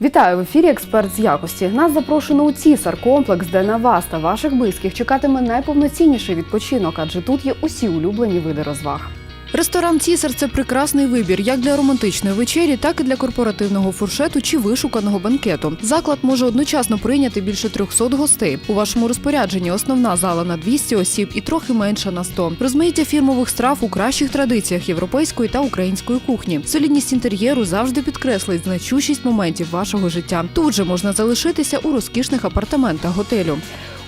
Вітаю в ефірі Експерт з якості. Нас запрошено у Цісар комплекс, де на вас та ваших близьких чекатиме найповноцінніший відпочинок, адже тут є усі улюблені види розваг. Ресторан Цісар це прекрасний вибір як для романтичної вечері, так і для корпоративного фуршету чи вишуканого банкету. Заклад може одночасно прийняти більше 300 гостей. У вашому розпорядженні основна зала на 200 осіб і трохи менша на 100. Розмаїття фірмових страв у кращих традиціях європейської та української кухні. Солідність інтер'єру завжди підкреслить значущість моментів вашого життя. Тут же можна залишитися у розкішних апартаментах готелю.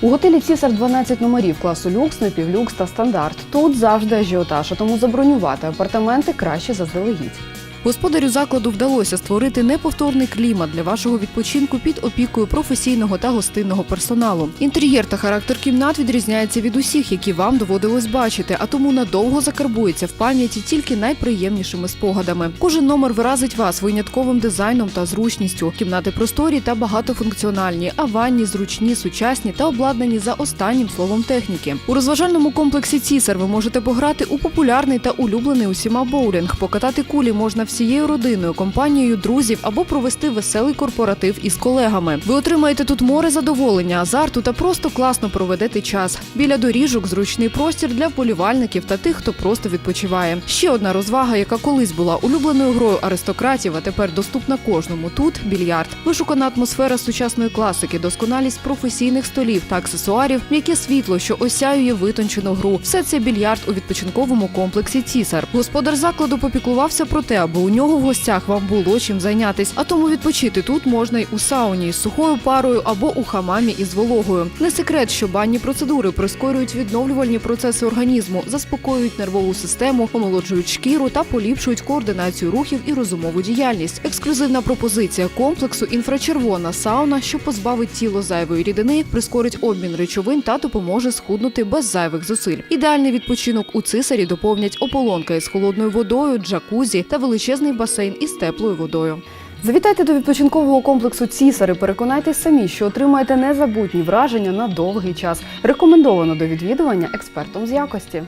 У готелі Цісар 12 номерів класу люкс, напівлюкс та стандарт. Тут завжди ажіотаж, а тому забронювати апартаменти краще заздалегідь. Господарю закладу вдалося створити неповторний клімат для вашого відпочинку під опікою професійного та гостинного персоналу. Інтер'єр та характер кімнат відрізняється від усіх, які вам доводилось бачити, а тому надовго закарбується в пам'яті тільки найприємнішими спогадами. Кожен номер виразить вас винятковим дизайном та зручністю. Кімнати просторі та багатофункціональні, а ванні зручні, сучасні та обладнані за останнім словом техніки. У розважальному комплексі Цісар ви можете пограти у популярний та улюблений усіма боулінг, покатати кулі можна всією родиною, компанією друзів або провести веселий корпоратив із колегами. Ви отримаєте тут море задоволення, азарту та просто класно проведете час. Біля доріжок зручний простір для вболівальників та тих, хто просто відпочиває. Ще одна розвага, яка колись була улюбленою грою аристократів, а тепер доступна кожному. Тут більярд. Вишукана атмосфера сучасної класики, досконалість професійних столів та аксесуарів, м'яке світло, що осяює витончену гру. Все це більярд у відпочинковому комплексі Цісар. Господар закладу попіклувався про те, аби у нього в гостях вам було чим зайнятись. А тому відпочити тут можна й у сауні з сухою парою або у хамамі із вологою. Не секрет, що банні процедури прискорюють відновлювальні процеси організму, заспокоюють нервову систему, омолоджують шкіру та поліпшують координацію рухів і розумову діяльність. Ексклюзивна пропозиція комплексу інфрачервона сауна, що позбавить тіло зайвої рідини, прискорить обмін речовин та допоможе схуднути без зайвих зусиль. Ідеальний відпочинок у цисарі доповнять ополонка із холодною водою, джакузі та величезний басейн із теплою водою. Завітайте до відпочинкового комплексу Цісари. переконайтесь самі, що отримаєте незабутні враження на довгий час. Рекомендовано до відвідування експертом з якості.